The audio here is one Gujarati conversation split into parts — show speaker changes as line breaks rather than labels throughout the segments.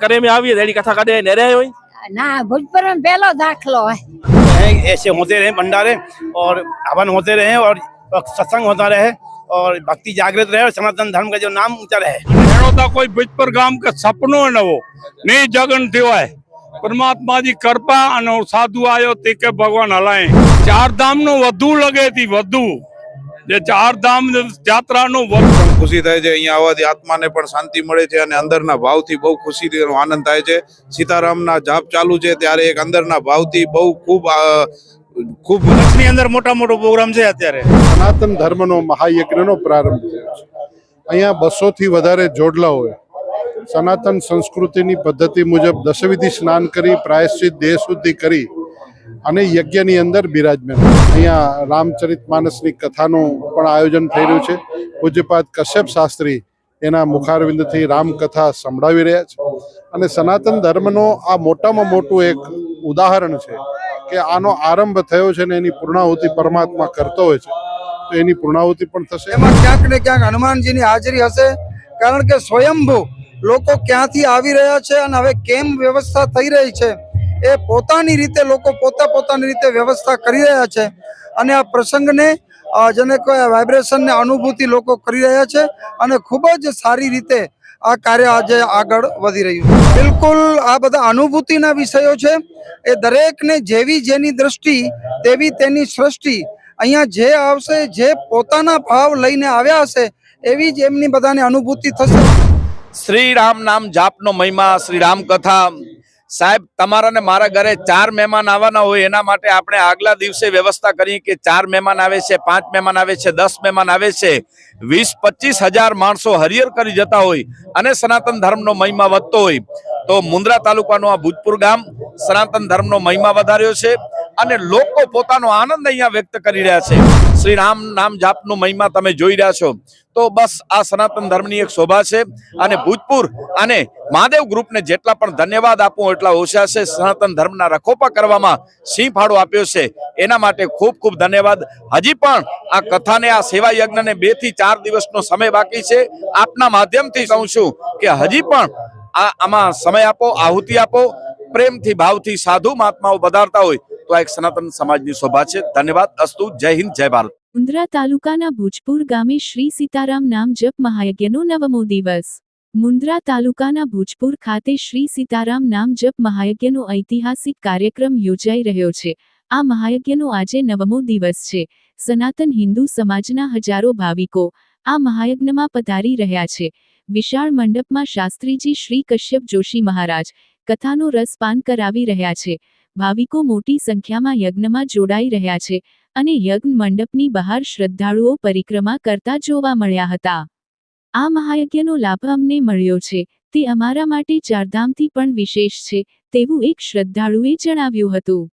करे में आवी है रेडी कथा काटे ने रहे होई
ના ભોજપુર માં પહેલો દાખલો હોય
हैं ऐसे होते रहे भंडारे और हवन होते रहे और सत्संग होता रहे और भक्ति जागृत रहे और सनातन धर्म का जो नाम ऊंचा रहे
अहिड़ो त कोई भुजपुर गाम के सपनो न हो नहीं जगन थियो आहे પરમાત્મા જી કૃપા અને સાધુ આવ્યો તે કે ભગવાન હલાય. ચાર ધામનું વધુ લગે થી વધુ. જે ચાર ધામ યાત્રાનું વધુ
પણ ખુશી થાય છે અહીંયા આવવાથી આત્માને પણ શાંતિ મળે છે અને અંદરના ભાવથી બહુ ખુશી આનંદ થાય છે. સીતારામના જાપ ચાલુ છે ત્યારે એક અંદરના ભાવથી બહુ ખૂબ ખૂબ
કચ્છની અંદર મોટા મોટો પ્રોગ્રામ છે અત્યારે.
સનાતન ધર્મનો મહાયજ્ઞનો પ્રારંભ થયો છે. અહીંયા બસોથી વધારે જોડલાઓએ સનાતન સંસ્કૃતિની પદ્ધતિ મુજબ દશવિધિ સ્નાન કરી પ્રાયશ્ચિત દેહ શુદ્ધિ કરી અને યજ્ઞની અંદર બિરાજમાન. અહીંયા રામચરિત માનસની કથાનું પણ આયોજન થઈ રહ્યું છે. પૂજ્યપાદ કશ્યપ શાસ્ત્રી એના મુખારવિંદથી રામકથા સંભળાવી રહ્યા છે. અને સનાતન ધર્મનો આ મોટામાં મોટું એક ઉદાહરણ છે કે આનો આરંભ થયો છે ને એની પૂર્ણાહુતિ પરમાત્મા કરતો હોય છે. તો એની પૂર્ણાહુતિ પણ થશે.
એમાં ક્યાંક ને ક્યાંક હનુમાનજીની હાજરી હશે, કારણ કે સ્વયંભૂ લોકો ક્યાંથી આવી રહ્યા છે અને હવે કેમ વ્યવસ્થા થઈ રહી છે, એ પોતાની રીતે લોકો પોતા પોતાની રીતે વ્યવસ્થા કરી રહ્યા છે. અને આ પ્રસંગને જેને કહેવાય વાઇબ્રેશનને અનુભૂતિ લોકો કરી રહ્યા છે અને ખૂબ જ સારી રીતે આ કાર્ય આજે આગળ વધી રહ્યું છે. બિલકુલ આ બધા અનુભૂતિના વિષયો છે. એ દરેકને જેવી જેની દ્રષ્ટિ, તેવી તેની સૃષ્ટિ. અહીંયા જે આવશે, જે પોતાના ભાવ લઈને આવ્યા હશે, એવી જ એમની બધાની અનુભૂતિ થશે.
શ્રી રામ નામ જાપનો મહિમા શ્રી રામ કથા. સાહેબ, તમારા ને મારા ઘરે ચાર મહેમાન આવવાના હોય, એના માટે આપણે આગલા દિવસે વ્યવસ્થા કરી કે ચાર મહેમાન આવે છે, પાંચ મહેમાન આવે છે, દસ મહેમાન આવે છે. વીસ, પચીસ હજાર માણસો હરિયર કરી જતા હોય અને સનાતન ધર્મનો મહિમા વધતો હોય. તો મુન્દ્રા તાલુકાનું આ ભૂજપુર ગામ સનાતન ધર્મનો મહિમા વધાર્યો છે અને લોકો પોતાનો આનંદ અહીંયા વ્યક્ત કરી રહ્યા છે. શ્રી રામ નામ જાપનો મહિમા તમે જોઈ રહ્યા છો. તો બસ આ સનાતન ધર્મની એક શોભા છે અને ભૂતપુર અને મહાદેવ ગ્રુપને જેટલા પણ ધન્યવાદ આપું એટલા ઓછા છે. સનાતન ધર્મના રખોપા કરવામાં સિંહ ફાળો આપ્યો છે. એના માટે ખૂબ ખૂબ ધન્યવાદ. હજી પણ આ કથાને, આ સેવા યજ્ઞને બેથી ચાર દિવસનો સમય બાકી છે. આપના માધ્યમથી કહું છું કે હજી પણ આ આમાં સમય આપો, આહુતિ આપો. પ્રેમથી, ભાવથી સાધુ મહાત્માઓ પધારતા હોય તો આ એક સનાતન સમાજની શોભા છે. ધન્યવાદ. અસ્તુ. જય હિન્દ, જય ભારત.
મુન્દ્રા તાલુકાના ભુજપુર ગામે શ્રી સીતારામ નામ જપ મહાયજ્ઞનો નવમો દિવસ. મુન્દ્રા તાલુકાના ભુજપુર ખાતે શ્રી સીતારામ નામ જપ મહાયજ્ઞનો ઐતિહાસિક કાર્યક્રમ યોજાઈ રહ્યો છે. આ મહાયજ્ઞનો આજે નવમો દિવસ છે. સનાતન હિન્દુ સમાજના હજારો ભાવિકો આ મહાયજ્ઞમાં પધારી રહ્યા છે. વિશાળ મંડપમાં શાસ્ત્રીજી શ્રી કશ્યપ જોશી મહારાજ કથાનો રસપાન કરાવી રહ્યા છે. ભાવિકો મોટી સંખ્યામાં યજ્ઞમાં જોડાઈ રહ્યા છે અને યજ્ઞ મંડપની બહાર શ્રદ્ધાળુઓ પરિક્રમા કરતા જોવા મળ્યા હતા. આ મહાયજ્ઞનો લાભ અમને મળ્યો છે. તે અમારા માટે ચારધામથી પણ વિશેષ છે, તેવું એક શ્રદ્ધાળુએ જણાવ્યું હતું.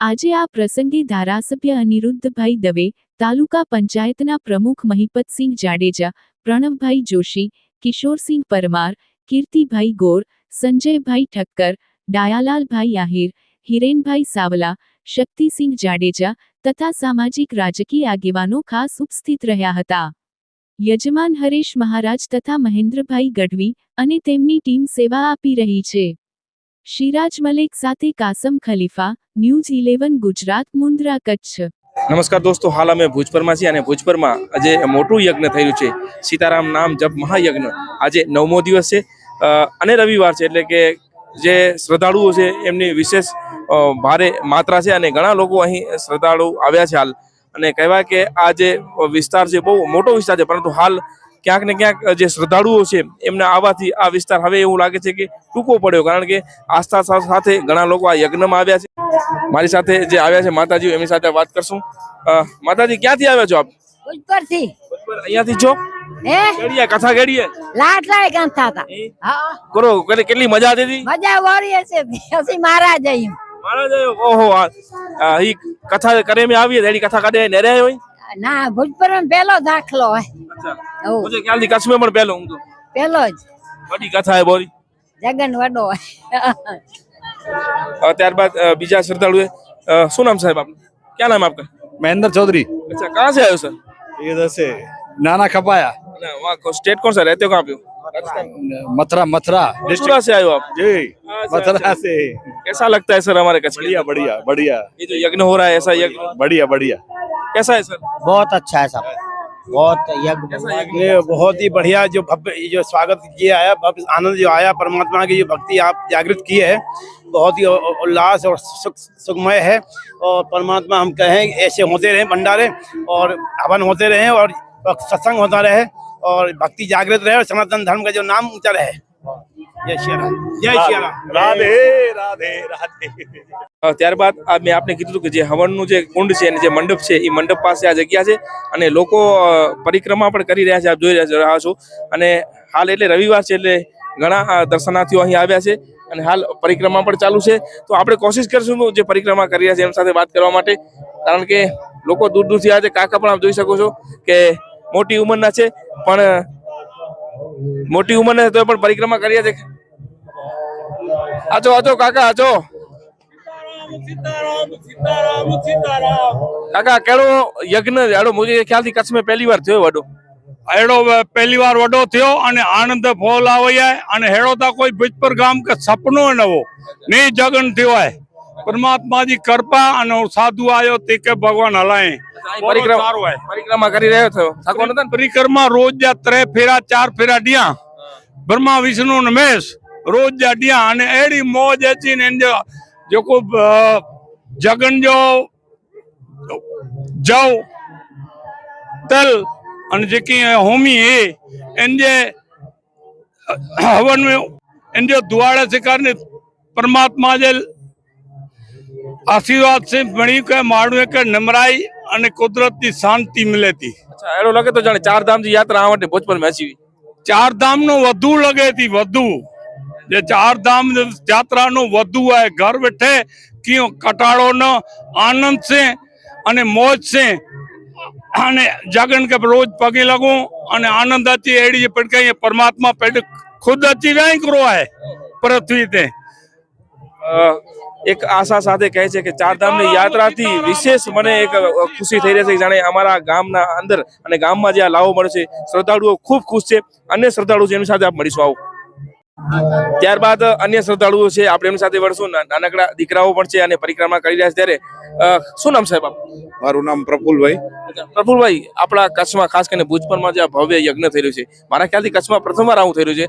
આજે આ પ્રસંગે ધારાસભ્ય અનિરુદ્ધભાઈ દવે, તાલુકા પંચાયતના પ્રમુખ મહિપતસિંહ જાડેજા, પ્રણવભાઈ જોશી, કિશોરસિંહ પરમાર, કીર્તિભાઈ ગોર સંજયભાઈ ઠક્કર, ડાયાલાલભાઈ આહિર, હિરેનભાઈ સાવલા, શક્તિસિંહ જાડેજા તથા સામાજિક રાજકીય આગેવાનો ખાસ ઉપસ્થિત રહ્યા હતા. યજમાન હરેશ મહારાજ તથા મહેન્દ્રભાઈ ગઢવી અને તેમની ટીમ સેવા આપી રહી છે. શિરાજ મલેક સાથે કાસમ ખલીફા, ન્યૂઝ ઇલેવન, ગુજરાત, મુન્દ્રા, કચ્છ.
નમસ્કાર દોસ્તો, હાલ અમે ભુજપરમાં છીએ અને ભુજપરમાં આજે મોટું યજ્ઞ થયું છે. સીતારામ નામ જપ મહાયજ્ઞ. આજે નવમો દિવસ છે. અને રવિવાર છે એટલે કે જે શ્રદ્ધાળુઓ છે એમની વિશેષ ભારે માત્રા છે અને ઘણા લોકો અહીં શ્રદ્ધાળુ આવ્યા છે હાલ. અને કહેવાય કે આ જે વિસ્તાર છે બહુ મોટો વિસ્તાર છે, પરંતુ હાલ ક્યાંક ને ક્યાંક જે શ્રદ્ધાળુઓ છે એમને આવવાથી આ વિસ્તાર હવે એવું લાગે છે કે ટૂંકો પડ્યો, કારણ કે આસ્થા સાથે ઘણા લોકો આ યજ્ઞમાં આવ્યા છે. મારી સાથે જે આવ્યા છે માતાજી એમની સાથે વાત કરશું. માતાજી, ક્યાંથી આવ્યા છો આપ?
બરાબર
અહીંયાથી છો કેડીએ કથા કેડીએ
લાટલાય ગાંથા હતા હા
કરો કેટલી મજા આવતી હતી
મજા વાળી છે ਅਸੀਂ મહારાજ આયમ
મહારાજ આયો ઓહો આ હી કથા કરે મે આવી એડી કથા કાઢે ને રે હોય
ના ભુજપુર માં પહેલો દાખલો હે
અચ્છા મુજે ખ્યાલ થી કચ્છ પણ પહેલો હું તો
પહેલો જ
વડી કથા હે બોરી
જગન વડો
ત્યારબાદ બીજા શ્રદ્ધાળુ શું નામ સાહેબ આપનું ક્યાં નામ
આપકા મહેન્દ્ર
ચૌધરી અચ્છા કહાં સે આયો સર
ये से नाना खपाया।
ना, वहाँ स्टेट कौन सा रहते हो कहाँ पे
मथुरा मथुरा
मथुरा से आए हो आप?
जी
अच्छा, अच्छा।
से।
कैसा लगता है सर हमारे कच्छ
बढ़िया बढ़िया बढ़िया।
ये जो यज्ञ हो रहा है ऐसा यज्ञ?
बढ़िया बढ़िया।
कैसा है सर?
बहुत अच्छा है सब। बहुत यज्ञ
बहुत ही बढ़िया जो भव्य जो स्वागत किया है भव्य आनंद जो आया परमात्मा की जो भक्ति आप जागृत की है बहुत ही उल्लास और सुख सुखमय है। और परमात्मा हम कहें ऐसे होते रहे भंडारे और हवन होते रहे और सत्संग होता रहे और भक्ति जागृत रहे और सनातन धर्म का जो नाम ऊंचा रहे जय श्री राम जय श्री राम
राधे राधे राधे
અ, ત્યારબાદ આ મેં આપને કીધું હતું કે જે હવનનું જે કુંડ છે અને જે મંડપ છે એ મંડપ પાસે આ જગ્યા છે અને લોકો અ, પરિક્રમા પણ કરી રહ્યા છે આપ જોઈ રહ્યા રહ્યા છો અને હાલ એટલે રવિવાર છે એટલે ઘણા અ, દર્શનાર્થીઓ અહીં આવ્યા છે અને હાલ પરિક્રમા પણ ચાલુ છે તો આપણે કોશિશ કરીશું જે પરિક્રમા કરી રહ્યા છે એમ સાથે વાત કરવા માટે કારણ કે લોકો દૂર દૂરથી આવે છે કાકા પણ આપ જોઈ શકો છો કે મોટી ઉંમરના છે, પણ, મોટી ઉંમરના છે તો પણ પરિક્રમા કરીએ છે આજો આજો, કાકા આજો. કાકા, કેળો યજ્ઞ એડો મુજે ખ્યાલથી કચ્છમાં પહેલી વાર થયો વડો.
એડો પહેલી વાર વડો થયો અને આનંદ ફોલ આવ્યા, અને હેડો તા કોઈ ભુજપર ગામ કે સપનો નવો. નહીં જગન થયો પરમાત્મા જી કૃપા અને સાધુ આવ્યો તે કે ભગવાન હલાય.
પરિક્રમા કરી રહ્યો છો.
પરિક્રમા રોજ જા ત્રે ફેરા ચાર ફેરા ડિયા. બ્રહ્મા વિષ્ણુ ને મેષ રોજ જા ડિયા અને એડી મોજ હતી ને જો જોકો જગન જો જવ તલ અને જેકી હોમી એ એન જે હવન મેં એન જો દ્વાળે શિકાર ને પરમાત્મા જે આશીર્વાદથી મળ્યું કે માણુએ કે નમરાઈ અને કુદરતની શાંતિ
મિલેતી એનો લાગે તો જાણે ચાર ધામની યાત્રા આવડે ભોજપુર મેસી
ચાર ધામનો વધુ લગે હતી વધુ. જે ચાર ધામ યાત્રાનો વધુ આ ઘર બેઠે કયો કટાળોનો આનંદ છે અને મોજ છે. અને જાગરણ કે રોજ પગે લાગું અને આનંદ હતી એડી પણ કઈ પરમાત્મા પેડ ખુદ અચી જાય કરો હે પૃથ્વી તે.
એક આશા સાથે કહે છે કે ચારધામની યાત્રાથી વિશેષ મને એક ખુશી થઈ રહી છે. જાણે અમારા ગામના અંદર અને ગામમાં જે આ લાવો મળે છે શ્રદ્ધાળુઓ ખૂબ ખુશ છે. અન્ય શ્રદ્ધાળુઓ છે એમની સાથે આપ મળીશું. આવો. ત્યારબાદ અન્ય શ્રદ્ધાળુઓ છે આપણે એમની સાથે મળશું. નાનકડા દીકરાઓ પણ છે અને પરિક્રમા કરી રહ્યા છે ત્યારે શું નામ સાહેબ આપ
મારું નામ પ્રફુલભાઈ.
પ્રફુલભાઈ આપણા કચ્છમાં ખાસ કરીને ભુજપરમાં જે ભવ્ય યજ્ઞ થઈ રહ્યું છે મારા ખ્યાલથી કચ્છમાં પ્રથમવાર આવું થઈ રહ્યું છે.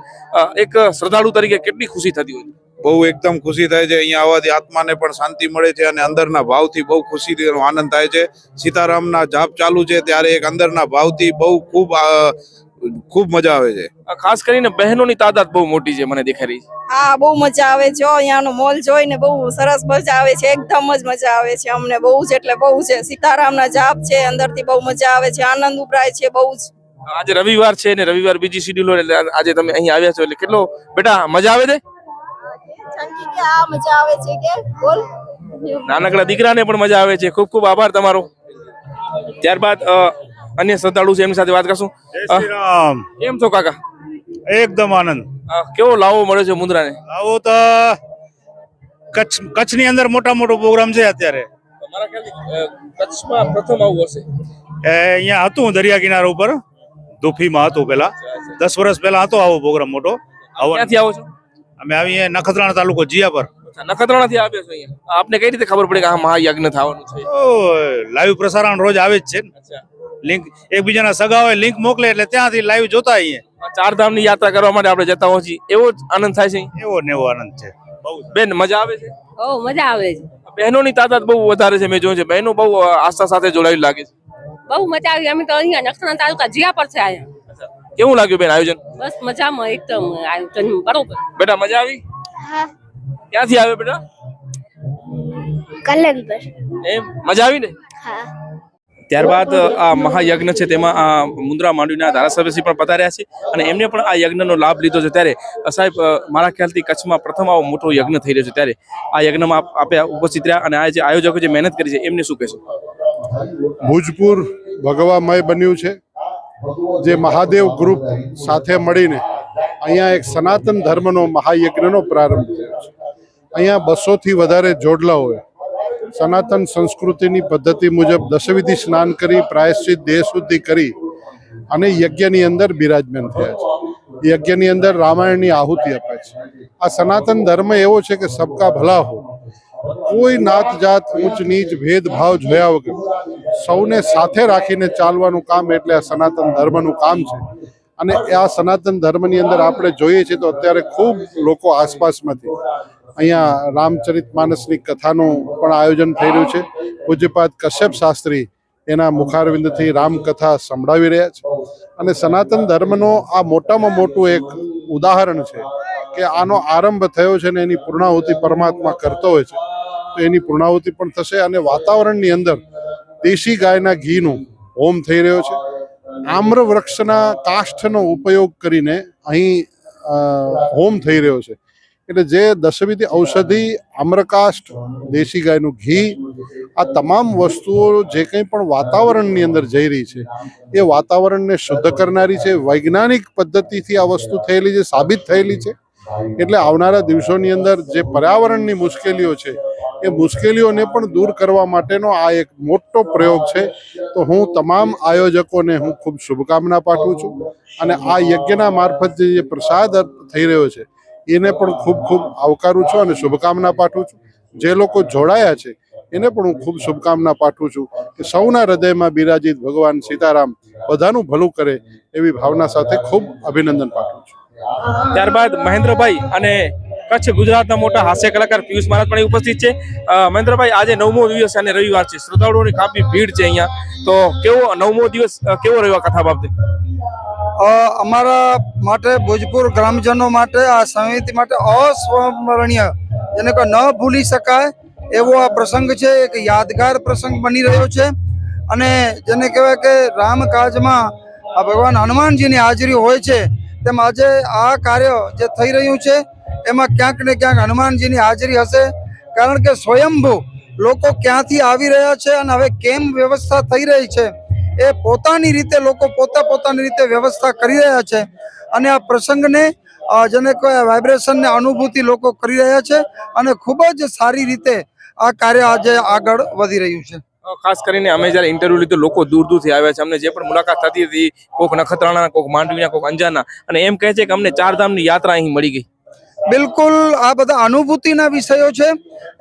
એક શ્રદ્ધાળુ તરીકે કેટલી ખુશી થતી હોય?
બહુ એકદમ ખુશી થાય છે. અહીંયા આવવાથી આત્માને પણ શાંતિ મળે છે અને અંદરના ભાવથી બહુ ખુશી આનંદ થાય છે. સીતારામના જાપ ચાલુ છે ત્યારે એક અંદરના ભાવથી બહુ ખૂબ ખૂબ મજા આવે છે.
ખાસ કરીને બહેનોની તાદાદ બહુ મોટી છે મને દેખાઈ રહી છે.
હા બહુ મજા આવે છે અહીંયાનો મોલ જોઈને બહુ સરસ મજા આવે છે. એકદમ જ મજા આવે છે અમને બહુ જ એટલે બહુ છે સીતારામના જાપ છે અંદરથી બહુ મજા આવે છે આનંદ ઉભરાય છે બહુ જ.
આજે રવિવાર છે ને રવિવાર બીજી શિડ્યુલ એટલે આજે તમે અહીં આવ્યા છો એટલે કેટલો બેટા મજા આવે છે?
ચંકી કે આ મજા આવે છે કે? બોલ.
નાનકડા દીકરાને પણ મજા આવે છે. ખૂબ ખૂબ આભાર તમારો. ત્યારબાદ અન્ય શ્રદ્ધાળુ છે એમની સાથે વાત કરશું. કેમ છો કાકા?
એકદમ આનંદ.
કેવો લાવો મળે છે મુંદ્રાને
આવો તો કચ્છ કચ્છની અંદર મોટા મોટો પ્રોગ્રામ છે અત્યારે.
મારા ખ્યાલથી કચ્છમાં પ્રથમ આવું હશે?
એ અહીંયા હતું દરિયા કિનારા ઉપર. દુફીમાં હતું પેલા દસ વર્ષ પહેલા હતો આવો પ્રોગ્રામ મોટો. આવો
ક્યાંથી આવો છો?
અમે આવીએ નખત્રાણા તાલુકો જીયા પર
નખત્રાણાથી આવ્યા છો અહીંયા? આપને કઈ રીતે ખબર પડી કે આ મહાયજ્ઞ થવાનું છે?
લાઈવ પ્રસારણ રોજ આવે જ છે લિંક એકબીજાના સગા હોય લિંક મોકલે એટલે ત્યાંથી લાઈવ જોતા આવીએ.
ચાર ધામની યાત્રા કરવા માટે આપણે જતા હોઈએ છીએ. એવો જ આનંદ થાય છે
એવો ને એવો આનંદ છે.
બેન મજા આવે છે?
ઓ મજા આવે છે.
બહેનોની તાદાદ બહુ વધારે છે મેં જોયું છે. બહેનો બહુ આસ્થા સાથે જોડાયેલી લાગે છે.
બહુ મજા આવી. અમે તો અહીંયા નખત્રાણા તાલુકા જીયા પર છે આયા
કેવું લાગ્યું બેન આયોજન?
બસ મજામાં એકદમ આયોજન બરોબર.
બેટા મજા આવી?
હા.
ક્યાંથી આવ્યો બેટા?
કલંબર
એમ? મજા આવી ને
હા.
ત્યારબાદ આ મહાયજ્ઞ છે તેમાં આ મુન્દ્રા માંડવીના ધારાસભ્યશ્રી પણ પધાર્યા છે અને એમને પણ આ યજ્ઞનો લાભ લીધો છે. ત્યારે સાહેબ મારા ખ્યાલથી કચ્છમાં પ્રથમ આવો મોટો યજ્ઞ થઈ રહ્યો છે. ત્યારે આ યજ્ઞમાં આપ- આપે ઉપસ્થિત રહ્યા અને આ જે આયોજકો જે મહેનત કરી છે એમને શું કહેશો?
ભુજપુર ભગવામય બન્યું છે. જે મહાદેવ ગ્રુપ સાથે મળીને અહીંયા એક સનાતન ધર્મનો મહાયજ્ઞનો પ્રારંભ થયો છે. અહીંયા બસોથી વધારે જોડલાઓએ સનાતન સંસ્કૃતિની પદ્ધતિ મુજબ દશવિધિ સ્નાન કરી, પ્રાયશ્ચિત દેહ શુદ્ધિ કરી અને યજ્ઞની અંદર બિરાજમાન થયા છે. યજ્ઞની અંદર રામાયણની આહુતિ અપાય છે. આ સનાતન ધર્મ એવો છે કે સબકા ભલા હો. કોઈ નાત જાત, ઊંચ નીચ, ભેદભાવ જોયા વગર સૌને સાથે રાખીને ચાલવાનું કામ એટલે આ સનાતન ધર્મનું કામ છે. અને આ સનાતન ધર્મની અંદર આપણે જોઈએ છીએ તો અત્યારે ખૂબ લોકો આસપાસમાંથી અહીંયા રામચરિત માનસની કથાનું પણ આયોજન થઈ રહ્યું છે. પૂજ્યપાદ કશ્યપ શાસ્ત્રી એના મુખારવિંદથી રામકથા સંભળાવી રહ્યા છે. અને સનાતન ધર્મનો આ મોટામાં મોટું એક ઉદાહરણ છે કે આનો આરંભ થયો છે ને એની પૂર્ણાહુતિ પરમાત્મા કરતો હોય છે. તો એની પૂર્ણાહુતિ પણ થશે અને વાતાવરણની અંદર દેશી ગાયના ઘીનું હોમ થઈ રહ્યો છે. આમ્રવૃક્ષના કાષ્ઠનો ઉપયોગ કરીને અહીં હોમ થઈ રહ્યો છે. એટલે જે દશવિધિ ઔષધિ, આમ્રકાષ્ઠ, દેશી ગાયનું ઘી, આ તમામ વસ્તુઓ જે કંઈ પણ વાતાવરણની અંદર જઈ રહી છે, એ વાતાવરણને શુદ્ધ કરનારી છે, વૈજ્ઞાનિક પદ્ધતિથી આ વસ્તુ થયેલી છે, સાબિત થયેલી છે. એટલે આવનારા દિવસોની અંદર જે પર્યાવરણની મુશ્કેલીઓ છે, એ મુશ્કેલીઓને પણ દૂર કરવા માટેનો આ એક મોટો પ્રયોગ છે. તો હું તમામ આયોજકોને હું ખૂબ શુભકામના પાઠવું છું અને આ યજ્ઞના મારફત જે પ્રસાદ થઈ રહ્યો છે, એને પણ ખૂબ ખૂબ આવકારું છું અને શુભકામના પાઠવું છું. જે લોકો જોડાયા છે, એને પણ હું ખૂબ શુભકામના પાઠવું છું કે સૌના હૃદયમાં બિરાજિત ભગવાન સીતારામ બધાનું ભલું કરે એવી ભાવના સાથે ખૂબ અભિનંદન પાઠવું છું.
ત્યારબાદ મહેન્દ્રભાઈ અને કચ્છ ગુજરાતના મોટા હાસ્ય કલાકાર પિયુષ મહારાજ પણ ઉપસ્થિત છે. મહેન્દ્રભાઈ, આજે નવમો દિવસ અને રવિવાર છે. શ્રદ્ધાળુઓની કાફી ભીડ છે અહીંયા. તો કેવો નવમો દિવસ કેવો રહ્યો કથા બાબતે?
અમારા માટે ભોજપુર ગ્રામજનો માટે, આ સમિતિ માટે અસ્મરણીય. જેને કોઈ ન ભૂલી શકાય એવો આ પ્રસંગ છે, એક યાદગાર પ્રસંગ બની રહ્યો છે. અને જેને કહેવાય કે રામકાજમાં આ ભગવાન હનુમાનજીની હાજરી હોય છે તેમ આજે આ કાર્ય જે થઈ રહ્યું છે, એમાં ક્યાંક ને ક્યાંક હનુમાનજીની હાજરી હશે. કારણ કે સ્વયંભૂ લોકો ક્યાંથી આવી રહ્યા છે અને હવે કેમ વ્યવસ્થા થઈ રહી છે, એ પોતાની રીતે લોકો પોતા પોતાની રીતે વ્યવસ્થા કરી રહ્યા છે. અને આ પ્રસંગને જેને કહેવાય વાઇબ્રેશનને અનુભૂતિ લોકો કરી રહ્યા છે અને ખૂબ જ સારી રીતે આ કાર્ય આજે આગળ વધી રહ્યું છે.
ખાસ કરીને અમે જ્યારે ઇન્ટરવ્યુ લીધો, લોકો દૂર દૂરથી આવ્યા છે. અમને જે પણ મુલાકાત થતી હતી કોક નખત્રાણા કોક માંડવીના કોક અંજારના, અને એમ કહે છે કે અમને ચારધામની યાત્રા અહીં મળી ગઈ.
બિલકુલ આ બધા અનુભૂતિના વિષયો છે.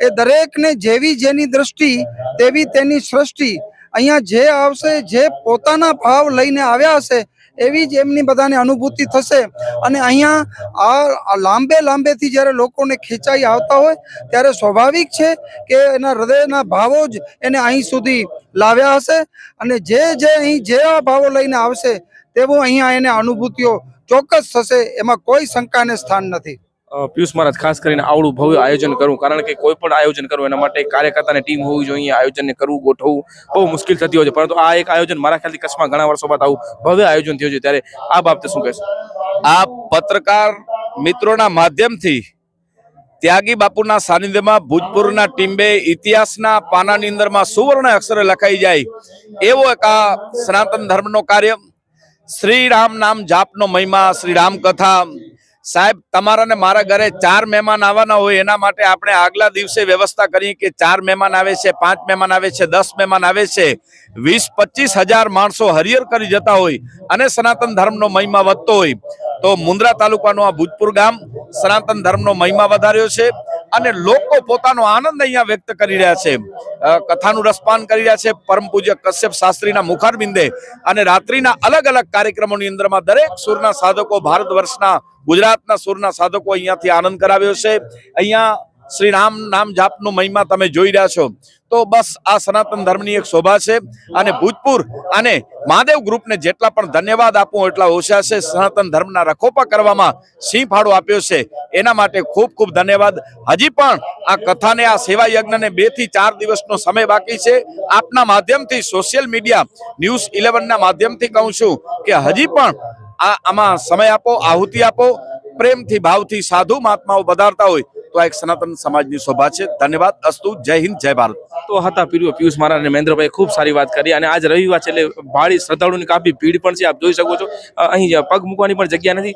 એ દરેકને જેવી જેની દ્રષ્ટિ, તેવી તેની સૃષ્ટિ. અહીંયા જે આવશે, જે પોતાના ભાવ લઈને આવ્યા હશે એવી જ એમની બધાને અનુભૂતિ થશે. અને અહીંયા આ લાંબે લાંબેથી જ્યારે લોકોને ખેંચાઈ આવતા હોય, ત્યારે સ્વાભાવિક છે કે એના હૃદયના ભાવો જ એને અહીં સુધી લાવ્યા હશે. અને જે જે અહીં જે આ ભાવો લઈને આવશે તેવું અહીંયા એને અનુભૂતિઓ ચોક્કસ થશે, એમાં કોઈ શંકાને સ્થાન નથી.
પિયુષ મહારાજ, ખાસ કરીને આવડું ભવ્ય આયોજન કરવું કારણ કે કોઈ પણ આયોજન કરવું એના માટે કાર્યકર્તાની ટીમ હોવી જોઈએ આયોજનને કરવું, ગોઠવવું બહુ મુશ્કેલ થતી હોય છે. પરંતુ આ એક આયોજન મારા ખ્યાલથી કચ્છમાં ઘણા વર્ષો બાદ આવું ભવ્ય આયોજન થયું છે. ત્યારે આ બાબતે શું કહેશો?
આ પત્રકાર મિત્રોના માધ્યમથી ત્યાગી બાપુના સાનિધ્યમાં ભૂતપૂર્વના ટીમ્બે ઇતિહાસના પાનાની અંદરમાં સુવર્ણ અક્ષરે લખાઈ જાય એવો એક આ સનાતન ધર્મનો કાર્ય. શ્રી રામ નામ જાપનો મહિમા શ્રી રામ કથા સાહેબ, તમારા ને મારા ઘરે ચાર મહેમાન આવવાના હોય, એના માટે આપણે આગલા દિવસે વ્યવસ્થા કરી કે ચાર મહેમાન આવે છે, પાંચ મહેમાન આવે છે, દસ મહેમાન આવે છે. વીસ, પચીસ હજાર માણસો હરિયર કરી જતા હોય અને સનાતન ધર્મનો મહિમા વધતો હોય. તો મુન્દ્રા તાલુકાનું આ ભૂતપુર ગામ સનાતન ધર્મનો મહિમા વધાર્યો છે. અને લોકો પોતાનો આનંદ અહીંયા વ્યક્ત કરી રહ્યા છે. કથાનું રસપાન કરી રહ્યા છે પરમ પૂજ્ય કશ્યપ શાસ્ત્રીના મુખારબિંદે અને રાત્રિના અલગ અલગ કાર્યક્રમોની અંદરમાં દરેક સુરના સાધકો ભારત વર્ષના ગુજરાતના સુરના સાધકો અહીંયાથી આનંદ કરાવ્યો છે. અહીંયા શ્રી રામ નામ જાપનું મહિમા તમે જોઈ રહ્યા છો. તો બસ આ સનાતન ધર્મની એક શોભા છે અને ભૂતપૂર અને મહાદેવ ગ્રુપને જેટલા પણ ધન્યવાદ આપું એટલા ઓછા છે. સનાતન ધર્મના રખોપા કરવામાં સિંહ ફાળો આપ્યો છે. એના માટે ખૂબ ખૂબ ધન્યવાદ. હજી પણ આ કથાને, આ સેવા યજ્ઞને બેથી ચાર દિવસનો સમય બાકી છે. આપના માધ્યમથી સોશિયલ મીડિયા ન્યૂઝ ઇલેવનના માધ્યમથી કહું છું કે હજી પણ આ આમાં સમય આપો, આહુતિ આપો. પ્રેમથી, ભાવથી સાધુ મહાત્માઓ પધારતા હોય તો આ એક સનાતન સમાજની શોભા છે. ધન્યવાદ. અસ્તુ. જય હિન્દ. જય ભારત.
તો હતા પીરુ પિયુષ મહારાજ અને મહેન્દ્રભાઈ ખૂબ સારી વાત કરી અને આજ રવિવાર છે એટલે ભાળી શ્રદ્ધાળુની કાફી, ભીડ પણ છે, આપ જોઈ શકો છો. અહીં પગ મૂકવાની પણ જગ્યા નથી.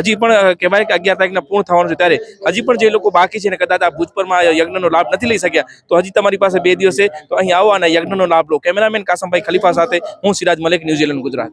હજી પણ કહેવાય કે અગિયાર તારીખના પૂર્ણ થવાનું છે ત્યારે હજી પણ જે લોકો બાકી છે ને કદાચ આ ભૂજપરમાં યજ્ઞનો લાભ નથી લઈ શક્યા, તો હજી તમારી પાસે બે દિવસ તો અહીં આવો અને યજ્ઞનો લાભ લો. કેમેરામેન કાસમભાઈ ખલીફા સાથે હું Siraj Malek, New Zealand, Gujarat.